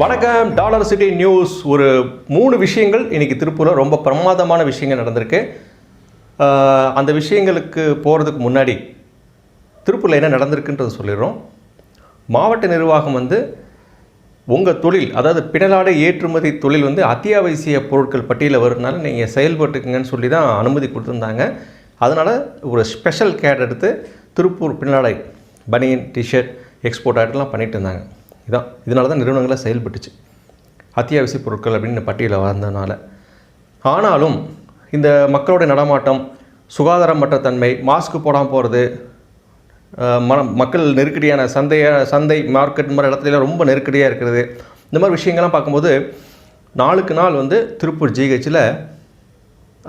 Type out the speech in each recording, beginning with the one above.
வணக்கம். Dollar city news. ஒரு மூணு விஷயங்கள் இன்றைக்கி திருப்பூரில் ரொம்ப பிரமாதமான விஷயங்கள் நடந்திருக்கு. அந்த விஷயங்களுக்கு போகிறதுக்கு முன்னாடி திருப்பூரில் என்ன நடந்திருக்குன்றது சொல்லிடுறோம். மாவட்ட நிர்வாகம் வந்து உங்கள் தொழில் அதாவது பிடலாடை ஏற்றுமதி தொழில் வந்து அத்தியாவசிய பொருட்கள் பட்டியலில் வரதுனால நீங்கள் செயல்பட்டுக்குங்கன்னு சொல்லி தான் அனுமதி கொடுத்துருந்தாங்க. அதனால் ஒரு ஸ்பெஷல் கேட் எடுத்து திருப்பூர் பின்னலாடை பனியன் டிஷர்ட் எக்ஸ்போர்ட் ஆர்டர்லாம் பண்ணிகிட்டு இருந்தாங்க. இதான். இதனால தான் நிறுவனங்களை செயல்பட்டுச்சு. அத்தியாவசிய பொருட்கள் அப்படின்னு பட்டியலில் வந்ததுனால. ஆனாலும் இந்த மக்களோட நடமாட்டம் சுகாதாரமற்ற தன்மை மாஸ்க் போடாமல் போகிறது மன மக்கள் நெருக்கடியான சந்தைய சந்தை மார்க்கெட் மாதிரி இடத்துல ரொம்ப நெருக்கடியாக இருக்கிறது. இந்த மாதிரி விஷயங்கள்லாம் பார்க்கும்போது நாளுக்கு நாள் வந்து திருப்பூர் ஜிஹெச்சில்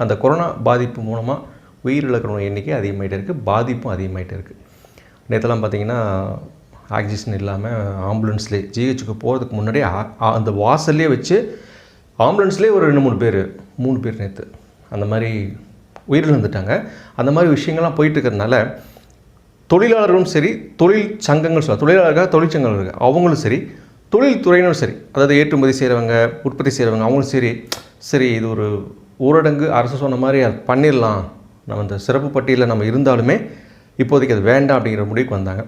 அந்த கொரோனா பாதிப்பு மூலமாக உயிரிழக்கிறவங்க எண்ணிக்கை அதிகமாகிட்டே இருக்குது பாதிப்பும் அதிகமாகிட்டே இருக்குது நேற்றுலாம் பார்த்தீங்கன்னா ஆக்சிஜன் இல்லாமல் ஆம்புலன்ஸ்லேயே ஜிஹெச்சுக்கு போகிறதுக்கு முன்னாடியே அந்த வாசல்லே வச்சு ஆம்புலன்ஸ்லேயே ஒரு ரெண்டு மூணு பேர் மூணு பேர் நேற்று அந்த மாதிரி உயிரிழந்துட்டாங்க அந்த மாதிரி விஷயங்கள்லாம் போயிட்டுருக்கிறதுனால தொழிலாளர்களும் சரி தொழில் சங்கங்கள் சொல்ல தொழிலாளர்கள் தொழிற்சங்கங்கள் இருக்குது அவங்களும் சரி தொழில்துறையினரும் சரி அதாவது ஏற்றுமதி செய்கிறவங்க உற்பத்தி செய்கிறவங்க அவங்களும் சரி சரி இது ஒரு ஊரடங்கு அரசு சொன்ன மாதிரி அது பண்ணிடலாம். நம்ம இந்த சிறப்பு பட்டியலில் நம்ம இருந்தாலுமே இப்போதைக்கு அது வேண்டாம் அப்படிங்கிற முடிவுக்கு வந்தாங்க.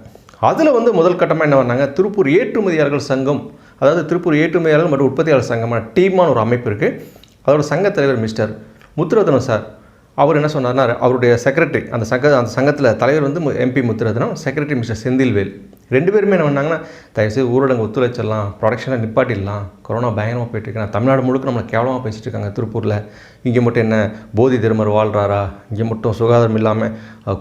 அதில் வந்து முதல் கட்டமாக என்ன பண்ணாங்க? திருப்பூர் ஏற்றுமதியாளர்கள் சங்கம் அதாவது திருப்பூர் ஏற்றுமதியாளர்கள் மற்றும் உற்பத்தியாளர் சங்கமான டீமான ஒரு அமைப்பு இருக்குது அதோட சங்கத் தலைவர் மிஸ்டர் முத்துரத்னம் சார் அவர் என்ன சொன்னார்னா அவருடைய செக்ரட்டரி அந்த சங்க அந்த சங்கத்தில் தலைவர் வந்து MP Muthurathnam secretary mister Senthilvel. ரெண்டு பேருமே என்ன பண்ணாங்கன்னா தயவுசெய்து ஊரடங்கு ஒத்துழைச்சிடலாம் ப்ரொடக்ஷனை நிப்பாட்டிடலாம் கொரோனா பயங்கரமாக போயிட்டு தமிழ்நாடு முழுக்க நம்மளை கேவலமாக பேசிட்டு இருக்காங்க திருப்பூரில். இங்கே மட்டும் என்ன போதி தர்மர் வாழ்கிறாரா இங்கே மட்டும் சுகாதாரம் இல்லாமல்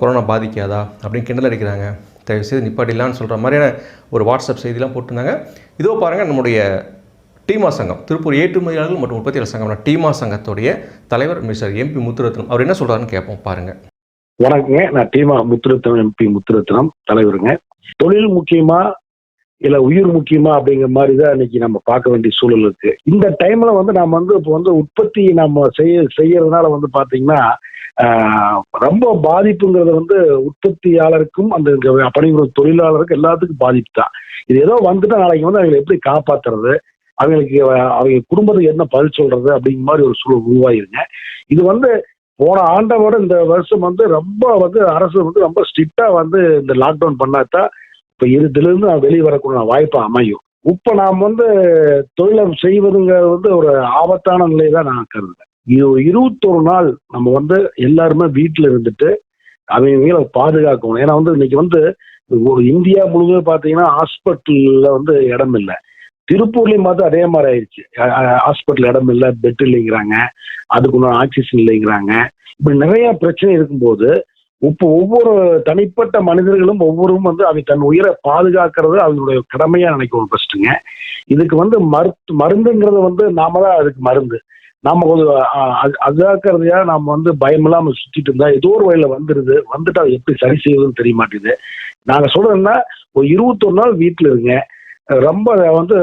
கொரோனா பாதிக்காதா? அப்படின்னு கிண்டல் அடிக்கிறாங்க. தயவுசெய்து நிப்பாட்டிடலான்னு சொல்கிற மாதிரியான ஒரு வாட்ஸ்அப் செய்திலாம் போட்டிருந்தாங்க. இதோ பாருங்கள் நம்முடைய டீமா சங்கம் திருப்பூர் ஏற்றுமதியாளர்கள் மற்றும் உற்பத்தியாளர் சங்கம் டீமா சங்கத்துடைய தலைவர் மிஸ்டர் எம்பி முத்துரத்னம். அவர் என்ன சொல்கிறாருன்னு கேட்போம் பாருங்கள் வணக்கங்க நான் டீமா முத்துரத்னம் எம்பி முத்துரத்னம் தலைவருங்க. தொழில் முக்கியமா இல்ல உயிர் முக்கியமா அப்படிங்கிற மாதிரி தான் இன்னைக்கு நம்ம பார்க்க வேண்டிய சூழல் இருக்கு. இந்த டைம்ல வந்து நம்ம வந்து இப்போ வந்து உற்பத்தி நம்ம செய்ய செய்யறதுனால வந்து பாத்தீங்கன்னா ரொம்ப பாதிப்புங்கிறது வந்து உற்பத்தியாளருக்கும் அந்த இங்க தொழிலாளருக்கும் எல்லாத்துக்கும் பாதிப்பு தான். இது ஏதோ வந்துட்டு நாளைக்கு வந்து அவங்களை எப்படி காப்பாத்துறது? அவங்களுக்கு அவங்க குடும்பத்துக்கு என்ன பதில் சொல்றது அப்படிங்கிற மாதிரி ஒரு சூழல் உருவாயிருங்க. இது வந்து போன ஆண்டை விட இந்த வருஷம் வந்து ரொம்ப வந்து அரசு வந்து ரொம்ப ஸ்ட்ரிக்டா வந்து இந்த லாக்டவுன் பண்ணாதான் இப்ப இதுல இருந்து நான் வெளியே வரக்கூடிய வாய்ப்பு அமையும். இப்போ நாம் வந்து தொழிலம் செய்வதுங்கிறது வந்து ஒரு ஆபத்தான நிலை தான் நான் கருதுறேன். இது ஒரு இருபத்தொரு நாள் நம்ம வந்து எல்லாருமே வீட்டுல இருந்துட்டு அவங்களை பாதுகாக்கணும். ஏன்னா வந்து இன்னைக்கு வந்து ஒரு இந்தியா முழுவதும் பார்த்தீங்கன்னா ஹாஸ்பிட்டல்ல வந்து இடம் இல்லை. திருப்பூர்லையும் பார்த்து அதே மாதிரி ஆயிடுச்சு. ஹாஸ்பிட்டல் இடம் இல்லை பெட் இல்லைங்கிறாங்க. அதுக்குன்னு ஆக்சிஜன் இல்லைங்கிறாங்க. இப்படி நிறைய பிரச்சனை இருக்கும்போது இப்போ ஒவ்வொரு தனிப்பட்ட மனிதர்களும் ஒவ்வொருவரும் வந்து அவங்க தன் உயிரை பாதுகாக்கிறது அவங்களுடைய கடமையா நினைக்கணும் ஃபர்ஸ்ட்டுங்க இதுக்கு வந்து மருத்து மருந்துங்கிறது வந்து நாம தான் அதுக்கு மருந்து. நாம கொஞ்சம் அதாக்கிறதையா நாம வந்து பயமில்லாம சுத்திட்டு இருந்தா ஏதோ ஒரு வழியில வந்துருது. வந்துட்டு அதை எப்படி சரி செய்வதுன்னு தெரிய மாட்டேங்குது நாங்க சொல்றோம்னா ஒரு இருபத்தொரு நாள் வீட்டுல இருங்க. ரொம்ப வந்து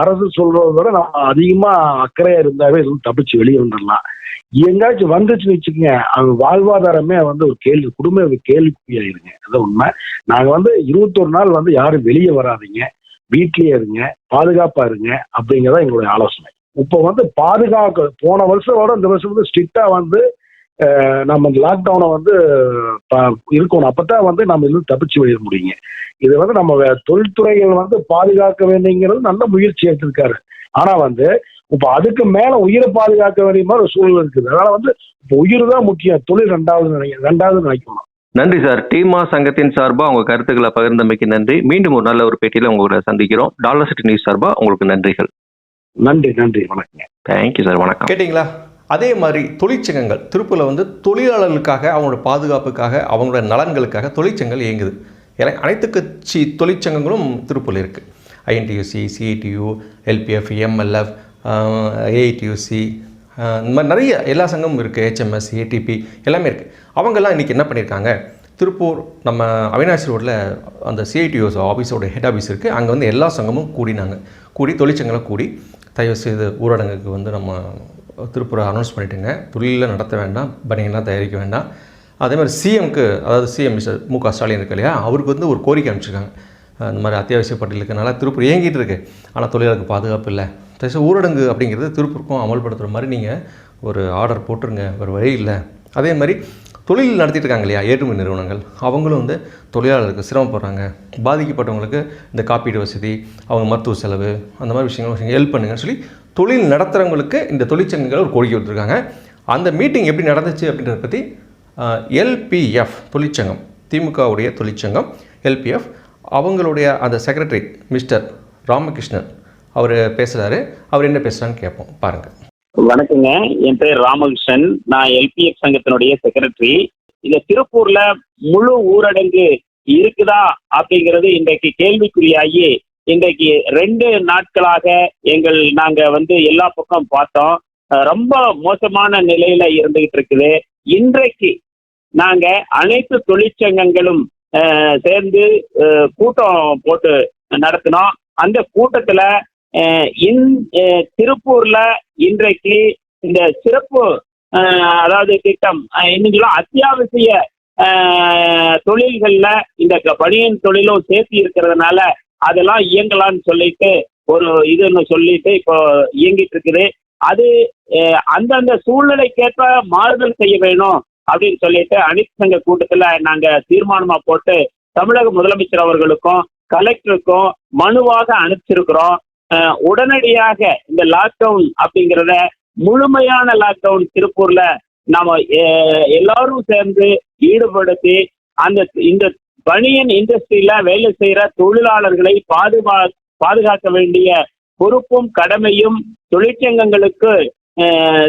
அரசு சொல்றதை விட நம்ம அதிகமா அக்கறையா இருந்தாவே எதுவும் தப்பிச்சு வெளியே வந்துடலாம் எங்காச்சும் வந்துச்சுன்னு வச்சுக்கோங்க அவங்க வாழ்வாதாரமே வந்து ஒரு கேள்வி குடும்ப ஒரு கேள்விக்குறியாயிருங்க அதான் உண்மை. நாங்க வந்து இருபத்தொரு நாள் வந்து யாரும் வெளியே வராதீங்க. வீட்லயே இருங்க பாதுகாப்பா இருங்க அப்படிங்கிறதா எங்களுடைய ஆலோசனை. இப்போ வந்து பாதுகாக்க போன வருஷம் விட இந்த வருஷம் வந்து ஸ்ட்ரிக்டா வந்து நம்ம இந்த லாக்டவுனை வந்து இருக்கணும். அப்பதான் வந்து நம்ம இருந்து தப்பிச்சு வெளியிட முடியுங்க. இது வந்து நம்ம தொழில்துறைகள் வந்து பாதுகாக்க வேண்டிங்கிறது நல்ல முயற்சி எடுத்திருக்காரு. ஆனா வந்து இப்ப அதுக்கு மேல உயிரை பாதுகாக்க வேண்டிய மாதிரி ஒரு சூழல் இருக்குது. அதனால வந்து இப்ப உயிர் தான் முக்கியம். தொழில் ரெண்டாவது நினைக்க ரெண்டாவது நினைக்கணும் நன்றி சார். டீமா சங்கத்தின் சார்பாக உங்கள் கருத்துக்களை பகிர்ந்தமைக்கு நன்றி. மீண்டும் ஒரு நல்ல ஒரு பேட்டியில் உங்களை சந்திக்கிறோம். டாலர் சிட்டி நியூஸ் சார்பாக உங்களுக்கு நன்றிகள். நன்றி நன்றி. வணக்கங்க. தேங்க்யூ சார் வணக்கம். கேட்டிங்களா? அதே மாதிரி தொழிற்சங்கங்கள் திருப்பூரில் வந்து தொழிலாளர்களுக்காக அவங்களோட பாதுகாப்புக்காக அவங்களோட நலன்களுக்காக தொழிற்சங்கங்கள் இயங்குது. ஏன்னா அனைத்து கட்சி தொழிற்சங்கங்களும் திருப்பூரில் இருக்குது ஐஎன்டியூசி சிஐடியு எல்பிஎஃப் எம்எல்எஃப் ஏஐடியூசி இந்த மாதிரி நிறைய எல்லா சங்கமும் இருக்குது ஹெச்எம்எஸ் ஏடிபி எல்லாமே இருக்குது அவங்கெல்லாம் இன்றைக்கி என்ன பண்ணியிருக்காங்க? திருப்பூர் நம்ம அவினாசி ரோட்டில் அந்த சிஐடிஓஸ் ஆஃபீஸோட ஹெட் ஆஃபீஸ் இருக்குது அங்கே வந்து எல்லா சங்கமும் கூடினாங்க. கூடி தொழிற்சங்கங்களும் கூடி தயவு செய்து ஊரடங்குக்கு வந்து நம்ம திருப்பூரை அனௌன்ஸ் பண்ணிட்டுங்க. தொழிலில் நடத்த வேண்டாம். பனியெல்லாம் தயாரிக்க வேண்டாம். அதே மாதிரி சிஎம்க்கு அதாவது சிஎம் மிஸ்டர் மு க ஸ்டாலின் இருக்கு இல்லையா? அவருக்கு வந்து ஒரு கோரிக்கை அனுப்பிச்சிருக்காங்க. அந்த மாதிரி அத்தியாவசிய பட்டியலுக்குனால திருப்பூர் இயங்கிட்டு இருக்கு. ஆனால் தொழிலாளருக்கு பாதுகாப்பு இல்லை. தயவுசெய்து ஊரடங்கு அப்படிங்கிறது திருப்பூருக்கும் அமல்படுத்துகிற மாதிரி நீங்கள் ஒரு ஆர்டர் போட்டுருங்க. ஒரு வழி இல்லை. அதே மாதிரி தொழில் நடத்திட்டு இருக்காங்க இல்லையா? ஏற்றுமதி நிறுவனங்கள். அவங்களும் வந்து தொழிலாளருக்கு சிரமப்படுறாங்க பாதிக்கப்பட்டவங்களுக்கு இந்த காப்பீடு வசதி அவங்க மருத்துவ செலவு அந்த மாதிரி விஷயங்கள் ஹெல்ப் பண்ணுங்கன்னு சொல்லி தொழில் நடத்துகிறவங்களுக்கு இந்த தொழிற்சங்கங்கள் ஒரு கோரிக்கை விட்டுருக்காங்க. அந்த மீட்டிங் எப்படி நடந்துச்சு அப்படின்றத பற்றி எல்பிஎஃப் தொழிற்சங்கம் திமுகவுடைய தொழிற்சங்கம் எல்பிஎஃப் அவங்களுடைய அந்த செக்ரட்டரி மிஸ்டர் ராமகிருஷ்ணன் அவர் பேசுகிறாரு அவர் என்ன பேசுகிறான்னு கேட்போம். பாருங்கள் வணக்கங்க. என் பேர் ராமகிருஷ்ணன். நான் எல்பிஎஃப் சங்கத்தினுடைய செக்ரட்டரி இந்த திருப்பூர்ல முழு ஊரடங்கு இருக்குதா அப்படிங்கிறது இன்றைக்கு கேள்விக்குறியாகி இன்றைக்கு ரெண்டு நாட்களாக எங்கள் நாங்க வந்து எல்லா பக்கம் பார்த்தோம். ரொம்ப மோசமான நிலையில இருந்துகிட்டு இருக்குது. இன்றைக்கு நாங்க அனைத்து தொழிற்சங்கங்களும் சேர்ந்து கூட்டம் போட்டு நடத்தினோம். அந்த கூட்டத்துல இன் திருப்பூர்ல இன்றைக்கு இந்த சிறப்பு அதாவது திட்டம் இன்னைக்கு அத்தியாவசிய தொழில்கள்ல இந்த க- தொழிலும் சேர்த்து இருக்கிறதுனால அதெல்லாம் இயங்கலாம்னு சொல்லிட்டு ஒரு இதுன்னு சொல்லிட்டு இப்போ இயங்கிட்டு இருக்குது. அது அந்தந்த சூழ்நிலைக்கேற்ப மாறுதல் செய்ய வேணும். அப்படின்னு சொல்லிட்டு அனைத்து சங்க கூட்டத்துல நாங்க தீர்மானமா போட்டு தமிழக முதலமைச்சர் அவர்களுக்கும் கலெக்டருக்கும் மனுவாக அனுப்பிச்சிருக்கிறோம். உடனடியாக இந்த லாக்டவுன் அப்படிங்கிறத முழுமையான லாக்டவுன் திருப்பூர்ல நாம எல்லாரும் சேர்ந்து ஈடுபடுத்தி அந்த இந்த பனியன் இண்டஸ்ட்ரியில வேலை செய்யற தொழிலாளர்களை பாதுகா பாதுகாக்க வேண்டிய பொறுப்பும் கடமையும் தொழிற்சங்கங்களுக்கு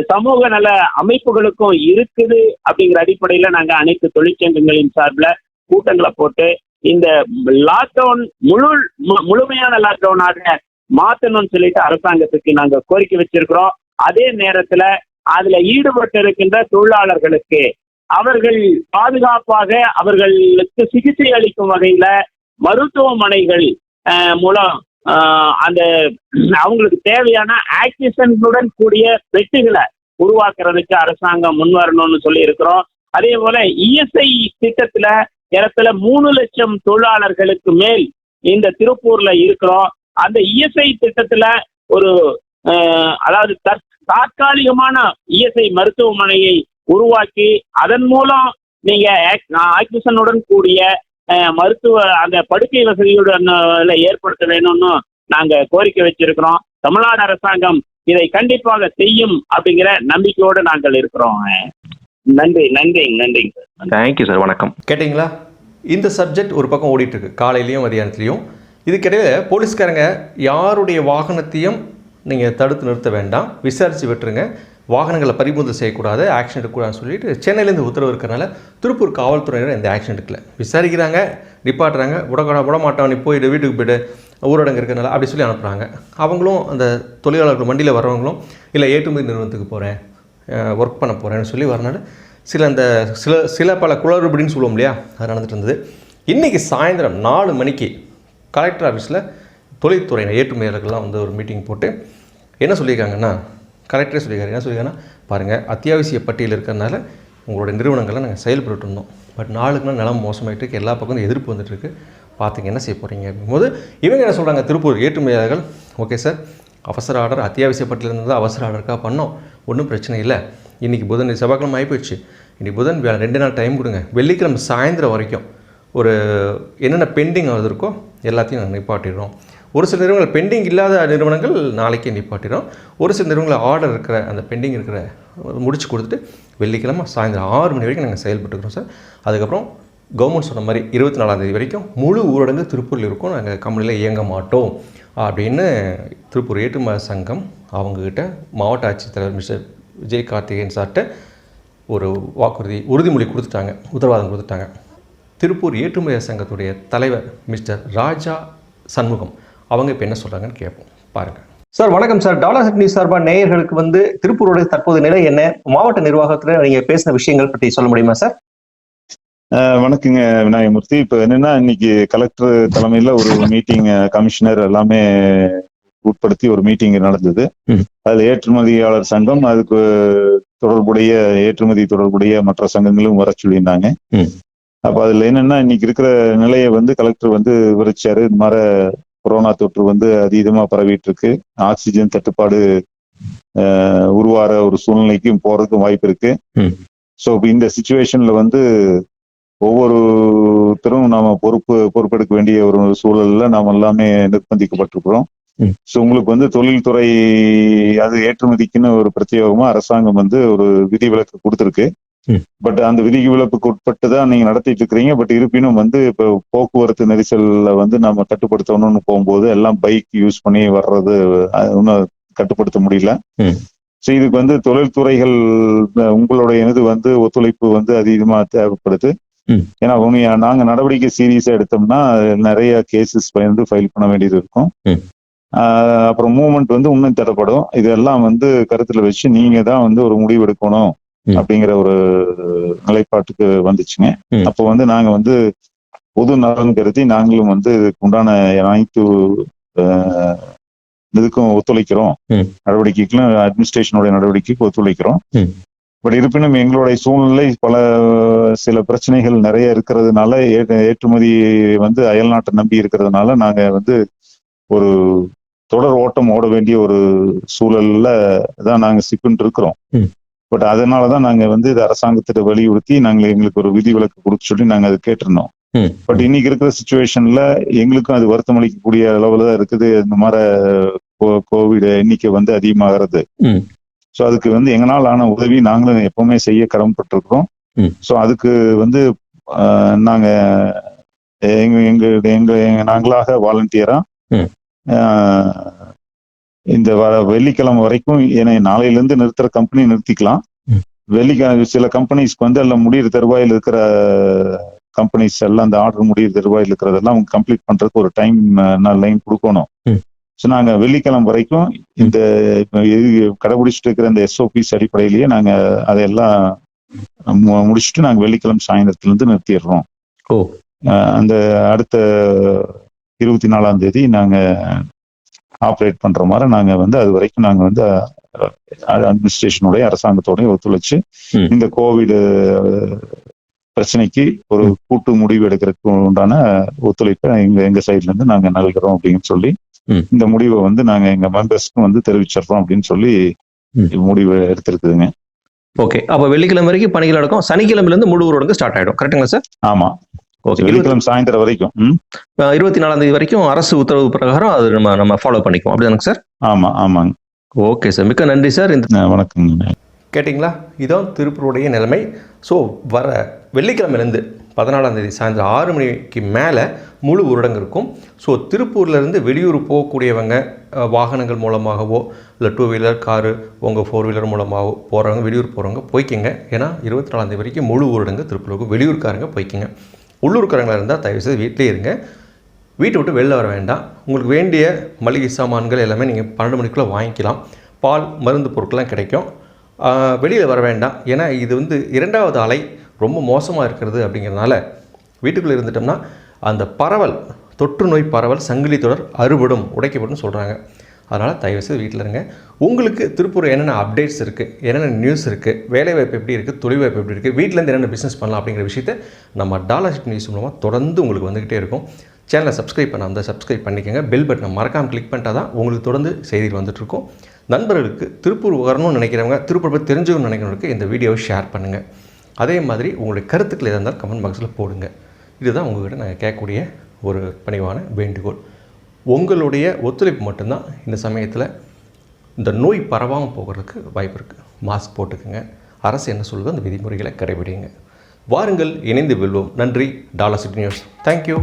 சமூக நல அமைப்புகளுக்கும் இருக்குது அப்படிங்கிற அடிப்படையில நாங்க அனைத்து தொழிற்சங்கங்களின் சார்பில் கூட்டங்களை போட்டு இந்த லாக்டவுன் முழு மு- முழுமையான லாக்டவுனாக மாத்தணும்னு சொல்லிட்டு அரசாங்கத்துக்கு நாங்க கோரிக்கை வச்சிருக்கிறோம். அதே நேரத்துல அதுல ஈடுபட்டு இருக்கின்ற தொழிலாளர்களுக்கு அவர்கள் பாதுகாப்பாக அவர்களுக்கு சிகிச்சை அளிக்கும் வகையில மருத்துவமனைகள் மூலம் அந்த அவங்களுக்கு தேவையான ஆக்சிஜனுடன் கூடிய பெட்டுகளை உருவாக்குறதுக்கு அரசாங்கம் முன் வரணும்னு சொல்லி இருக்கிறோம் அதே போல இஎஸ்ஐ திட்டத்துல இடத்துல மூணு லட்சம் தொழிலாளர்களுக்கு மேல் இந்த திருப்பூர்ல இருக்கிறோம். அந்த இஎஸ்ஐ திட்டத்துல ஒரு அதாவது தற்காலிகமான இஎஸ்ஐ மருத்துவமனையை உருவாக்கி அதன் மூலம் நீங்க ஆக்- கூடிய மருத்துவ அந்த படுக்கை வசதியுடன் அஹ், ஏற்படுத்த வேணும்னு நாங்க கோரிக்கை வச்சிருக்கிறோம். தமிழ்நாடு அரசாங்கம் இதை கண்டிப்பாக செய்யும் அப்படிங்கிற நம்பிக்கையோடு நாங்கள் இருக்கிறோம். நன்றி நன்றி நன்றிங்க சார் தேங்க்யூ சார் வணக்கம். கேட்டிங்களா? இந்த சப்ஜெக்ட் ஒரு பக்கம் ஓடிட்டு இருக்கு காலையிலையும் மதியானத்துலையும். இதுக்கிடையில் போலீஸ்காரங்க யாருடைய வாகனத்தையும் நீங்கள் தடுத்து நிறுத்த வேண்டாம். விசாரித்து விட்டுருங்க. வாகனங்களை பறிமுதல் செய்யக்கூடாது ஆக்ஷன் எடுக்கக்கூடாதுன்னு சொல்லிட்டு சென்னையிலேருந்து உத்தரவு இருக்கிறனால திருப்பூர் காவல்துறையினர் இந்த ஆக்ஷன் எடுக்கல விசாரிக்கிறாங்க நிப்பாட்டுறாங்க விடக்கூட விட மாட்டோம் நீ போயிட்டு வீட்டுக்கு போய்ட்டு ஊரடங்கு இருக்கிறனால அப்படி சொல்லி அனுப்புகிறாங்க அவங்களும் அந்த தொழிலாளர்கள் வண்டியில் வர்றவங்களும் இல்லை ஏற்றுமதி நிறுவனத்துக்கு போகிறேன் ஒர்க் பண்ண போகிறேன்னு சொல்லி வரனால சில அந்த சில சில பல குளறுபடின்னு சொல்லுவோம் இல்லையா அது நடந்துட்டு இருந்தது. இன்றைக்கி சாயந்தரம் நாலு மணிக்கு கலெக்டர் ஆஃபீஸில் தொழில்துறையினர் ஏற்றுமதியாளர்கள்லாம் வந்து ஒரு மீட்டிங் போட்டு என்ன சொல்லியிருக்காங்கன்னா கலெக்டரே சொல்லியிருக்காரு. என்ன சொல்லியிருக்காங்கன்னா பாருங்கள் அத்தியாவசிய பட்டியல் இருக்கிறதுனால உங்களோட நிறுவனங்களை நாங்கள் செயல்பட்டு இருந்தோம் பட் நாளுக்கு நாள் நிலம் மோசமாயிட்டு இருக்கு. எல்லா பக்கம் எதிர்ப்பு வந்துட்டுருக்கு பார்த்துங்க என்ன செய்ய போகிறீங்க அப்படிங்கும்போது இவங்க என்ன சொல்கிறாங்க திருப்பூர் ஏற்றுமதியாளர்கள் ஓகே சார் அவசர ஆர்டர் அத்தியாவசிய பட்டியல் இருந்தது அவசர ஆர்டருக்காக பண்ணோம். ஒன்றும் பிரச்சனை இல்லை. இன்றைக்கி புதன் செவ்வாய்க்கிழமை ஆகிப்போச்சு இன்றைக்கி புதன் ரெண்டு நாள் டைம் கொடுங்க. வெள்ளிக்கிழமை சாயந்தரம் வரைக்கும் ஒரு என்னென்ன பெண்டிங் ஆகுது இருக்கோ எல்லாத்தையும் நாங்கள் நிப்பாட்டிடுறோம். ஒரு சில நிறுவனங்கள் பெண்டிங் இல்லாத நிறுவனங்கள் நாளைக்கே நிப்பாட்டிடும். ஒரு சில நிறுவனங்கள் ஆர்டர் இருக்கிற அந்த பெண்டிங் இருக்கிற முடிச்சு கொடுத்துட்டு வெள்ளிக்கிழமை சாயந்தரம் ஆறு மணி வரைக்கும் நாங்கள் செயல்பட்டுக்கிறோம் சார். அதுக்கப்புறம் கவர்மெண்ட் சொன்ன மாதிரி இருபத்தி நாலாம் தேதி வரைக்கும் முழு ஊரடங்கு திருப்பூரில் இருக்கும். நாங்கள் கம்பெனியில் இயங்க மாட்டோம். அப்படின்னு திருப்பூர் ஏற்றுமதி சங்கம் அவங்கக்கிட்ட மாவட்ட ஆட்சித்தலைவர் மிஸ்டர் விஜய் கார்த்திகேயன் சார்கிட்ட ஒரு வாக்குறுதி உறுதிமொழி கொடுத்துட்டாங்க. உத்தரவாதம் கொடுத்துட்டாங்க. திருப்பூர் ஏற்றுமதி சங்கத்துடைய தலைவர் மிஸ்டர் ராஜா சண்முகம் அவங்க இப்போ என்ன சொல்கிறாங்கன்னு கேட்போம் பாருங்கள் சார் வணக்கம் சார். டாலர் செட் நியூஸ் சார்பாக நேயர்களுக்கு வந்து திருப்பூருடைய தற்போது நிலை என்ன? மாவட்ட நிர்வாகத்தில் நீங்கள் பேசின விஷயங்கள் பற்றி சொல்ல முடியுமா சார்? வணக்கங்க விநாயகமூர்த்தி. இப்ப என்னன்னா இன்னைக்கு கலெக்டர் தலைமையில ஒரு மீட்டிங் கமிஷனர் எல்லாமே உட்படுத்தி ஒரு மீட்டிங் நடந்தது. அதுல ஏற்றுமதியாளர் சங்கம் அதுக்கு தொடர்புடைய ஏற்றுமதி தொடர்புடைய மற்ற சங்கங்களும் வர சொல்லியிருந்தாங்க. அப்ப அதுல என்னன்னா இன்னைக்கு இருக்கிற நிலையை வந்து கலெக்டர் வந்து விவரிச்சாரு. இந்த மாதிரி கொரோனா தொற்று வந்து அதீதமா பரவிட்டு இருக்கு ஆக்சிஜன் தட்டுப்பாடு உருவார ஒரு சூழ்நிலைக்கும் போறதுக்கும் வாய்ப்பு இருக்கு. ஸோ இந்த சுச்சுவேஷன்ல வந்து ஒவ்வொருத்தரும் நாம பொறுப்பு பொறுப்பெடுக்க வேண்டிய ஒரு சூழல்ல நாம எல்லாமே நிர்பந்திக்கப்பட்டிருக்கிறோம். ஸோ உங்களுக்கு வந்து தொழில்துறை அது ஏற்றுமதிக்குன்னு ஒரு பிரத்யேகமா அரசாங்கம் வந்து ஒரு விதிவிலக்கு கொடுத்துருக்கு ம். பட் அந்த விதிவிலக்குக்கு உட்பட்டு தான் நீங்க நடத்திட்டு இருக்கிறீங்க. பட் இருப்பினும் வந்து இப்போ போக்குவரத்து நெரிசல்ல வந்து நம்ம கட்டுப்படுத்தணும்னு போகும்போது எல்லாம் பைக் யூஸ் பண்ணி வர்றது இன்னும் கட்டுப்படுத்த முடியல. ஸோ இதுக்கு வந்து தொழில்துறைகள் உங்களுடைய இது வந்து ஒத்துழைப்பு வந்து அதிகமா தேவைப்படுது. ஏன்னா உண்மையா நாங்க நடவடிக்கை சீரியஸா எடுத்தோம்னா நிறைய கேசஸ் வந்து ஃபைல் பண்ண வேண்டியது இருக்கும். அப்புறம் மூவ்மெண்ட் வந்து இன்னும் தடப்படும் இதெல்லாம் வந்து கருத்துல வச்சு நீங்க தான் வந்து ஒரு முடிவு எடுக்கணும். அப்படிங்கிற ஒரு நிலைப்பாட்டுக்கு வந்துச்சுங்க. அப்போ வந்து நாங்க வந்து பொது நலன் கருதி நாங்களும் வந்து இதுக்கு உண்டான அனைத்து இதுக்கும் ஒத்துழைக்கிறோம். நடவடிக்கைக்கும் அட்மினிஸ்ட்ரேஷனுடைய நடவடிக்கைக்கு ஒத்துழைக்கிறோம். பட் இருப்பினும் எங்களுடைய சூழ்நிலை பல சில பிரச்சனைகள் நிறைய இருக்கிறதுனால ஏற்றுமதி வந்து அயல்நாட்டை நம்பி இருக்கிறதுனால நாங்க வந்து ஒரு தொடர் ஓட்டம் ஓட வேண்டிய ஒரு சூழல்ல தான் நாங்க சிக்குன்னு இருக்கிறோம் பட் அதனாலதான் நாங்க வந்து இது அரசாங்கத்திட்ட வலியுறுத்தி நாங்க எங்களுக்கு ஒரு விதிவிலக்கு கொடுக்க சொல்லி நாங்க அதை கேட்டிருந்தோம். பட் இன்னைக்கு இருக்கிற சுச்சுவேஷன்ல எங்களுக்கும் அது வருத்தம் அளிக்கக்கூடிய அளவுல தான் இருக்குது இந்த மாதிரி கோ- கோவிட் எண்ணிக்கை வந்து அதிகமாகிறது. ஸோ அதுக்கு வந்து எங்களால் ஆன உதவி நாங்களும் எப்பவுமே செய்ய கடமைப்பட்டிருக்கிறோம். ஸோ அதுக்கு வந்து நாங்க எங்க எங்க எங்க நாங்களாக வாலண்டியரா. இந்த வர வெள்ளிக்கிழமை வரைக்கும் ஏன்னா நாளையில இருந்து நிறுத்துற கம்பெனி நிறுத்திக்கலாம். வெள்ளிக்கிழமை சில கம்பெனிஸ்க்கு வந்து எல்லாம் முடியிற தருவாயில் இருக்கிற கம்பெனிஸ் எல்லாம் அந்த ஆர்டர் முடியிற தருவாயில் இருக்கிறதெல்லாம் அவங்க கம்ப்ளீட் பண்றதுக்கு ஒரு டைம் லைன் கொடுக்கணும். ஸோ நாங்க வெள்ளிக்கிழமை வரைக்கும் இந்த கடைபிடிச்சிட்டு இருக்கிற இந்த எஸ்ஓபிஸ் அடிப்படையிலேயே நாங்க அதையெல்லாம் முடிச்சுட்டு நாங்க வெள்ளிக்கிழமை சாயந்தரத்துல இருந்து நிறுத்திடுறோம் அந்த அடுத்த இருபத்தி நாலாம் தேதி நாங்க ஆப்ரேட் பண்ற மாதிரி நாங்க வந்து அது வரைக்கும் நாங்க வந்து அட்மினிஸ்ட்ரேஷனுடைய அரசாங்கத்தோடய ஒத்துழைச்சு. இந்த கோவிட் பிரச்சனைக்கு ஒரு கூட்டு முடிவு எடுக்கிறதுக்கு உண்டான ஒத்துழைப்பை எங்க எங்க சைட்ல இருந்து நாங்க நல்கிறோம் அப்படின்னு சொல்லி. இந்த முடிவை வந்து நாங்க எங்க மெம்பர்ஸ்க்கும் வந்து தெரிவிச்சிடுறோம் அப்படின்னு சொல்லி. முடிவு எடுத்திருக்குதுங்க ஓகே அப்போ வெள்ளிக்கிழமை வரைக்கும் பணிகள் நடக்கும் சனிக்கிழமையிலேருந்து முழு ஊரடங்கு ஸ்டார்ட் ஆகிடும் கரெக்டுங்களா சார் ஆமா ஓகே வெள்ளிக்கிழமை சாயந்தரம் வரைக்கும்? இருபத்தி நாலாம் தேதி வரைக்கும் அரசு உத்தரவு பிரகாரம் அது நம்ம நம்ம ஃபாலோ பண்ணிக்குவோம். அப்படிதானங்க சார்? ஆமா ஆமாங்க. ஓகே சார் மிக்க நன்றி சார் இந்த அஹ் வணக்கங்க. கேட்டிங்களா? இதான் திருப்பூருடைய நிலைமை. ஸோ வர வெள்ளிக்கிழமையிலேருந்து பதினாலாம் தேதி சாயந்தரம் ஆறு மணிக்கு மேலே முழு ஊரடங்கு இருக்கும். ஸோ திருப்பூர்லேருந்து வெளியூர் போகக்கூடியவங்க வாகனங்கள் மூலமாகவோ இல்லை டூ வீலர் காரு உங்கள் ஃபோர் வீலர் மூலமாகவோ போகிறவங்க வெளியூர் போகிறவங்க போய்க்கிங்க. ஏன்னா இருபத்தி நாலாம் தேதி வரைக்கும் முழு ஊரடங்கு திருப்பூருக்கு வெளியூர்காரங்க போய்க்கிங்க. உள்ளூர்காரங்களா இருந்தால் தயவுசெய்து வீட்டிலே இருங்க. வீட்டை விட்டு வெளில வர வேண்டாம். உங்களுக்கு வேண்டிய மளிகை சாமான்கள் எல்லாமே நீங்கள் பன்னெண்டு மணிக்குள்ளே வாங்கிக்கலாம். பால் மருந்து பொருட்கள்லாம் கிடைக்கும். வெளியில் வர வேண்டாம். ஏன்னா இது வந்து இரண்டாவது அலை ரொம்ப மோசமாக இருக்கிறது அப்படிங்கிறதுனால வீட்டுக்குள்ளே இருந்துட்டோம்னா அந்த பரவல் தொற்று நோய் பரவல் சங்கிலி தொடர் அறுபடும் உடைக்கப்படும் சொல்கிறாங்க அதனால் தயவுசெய்து வீட்டில் இருங்க. உங்களுக்கு திருப்பூர் என்னென்ன அப்டேட்ஸ் இருக்குது என்னென்ன நியூஸ் இருக்குது வேலைவாய்ப்பு எப்படி இருக்குது தொழில் வாய்ப்பு எப்படி இருக்குது வீட்டிலேருந்து என்னென்ன பிஸ்னஸ் பண்ணலாம் அப்படிங்கிற விஷயத்தை நம்ம டாலர் ஷிட் நியூஸ் மூலமாக தொடர்ந்து உங்களுக்கு வந்துக்கிட்டே இருக்கும். சேனலை சப்ஸ்கிரைப் பண்ண அந்த சப்ஸ்கிரைப் பண்ணிக்கோங்க. பெல் பட்டனை மறக்காமல் கிளிக் பண்ணிட்டா தான் உங்களுக்கு தொடர்ந்து செய்திகள் வந்துட்டுருக்கும் நண்பர்களுக்கு திருப்பூர் வரணும்னு நினைக்கிறவங்க திருப்பூர் பற்றி தெரிஞ்சுக்கணும்னு நினைக்கிறவங்களுக்கு இந்த வீடியோவை ஷேர் பண்ணுங்கள் அதே மாதிரி உங்களுடைய கருத்துக்கள் எதாக இருந்தாலும் கமெண்ட் பாக்ஸில் போடுங்க. இதுதான் உங்கள்கிட்ட நாங்கள் கேட்கக்கூடிய ஒரு பணிவான வேண்டுகோள். உங்களுடைய ஒத்துழைப்பு மட்டும்தான் இந்த சமயத்தில் இந்த நோய் பரவாமல் போகிறதுக்கு வாய்ப்பு இருக்குது மாஸ்க் போட்டுக்கோங்க. அரசு என்ன சொல்லுதோ? அந்த விதிமுறைகளை கடைபிடிங்க. வாருங்கள் இணைந்து வெல்வோம். நன்றி. Dollar city news. தேங்க்யூ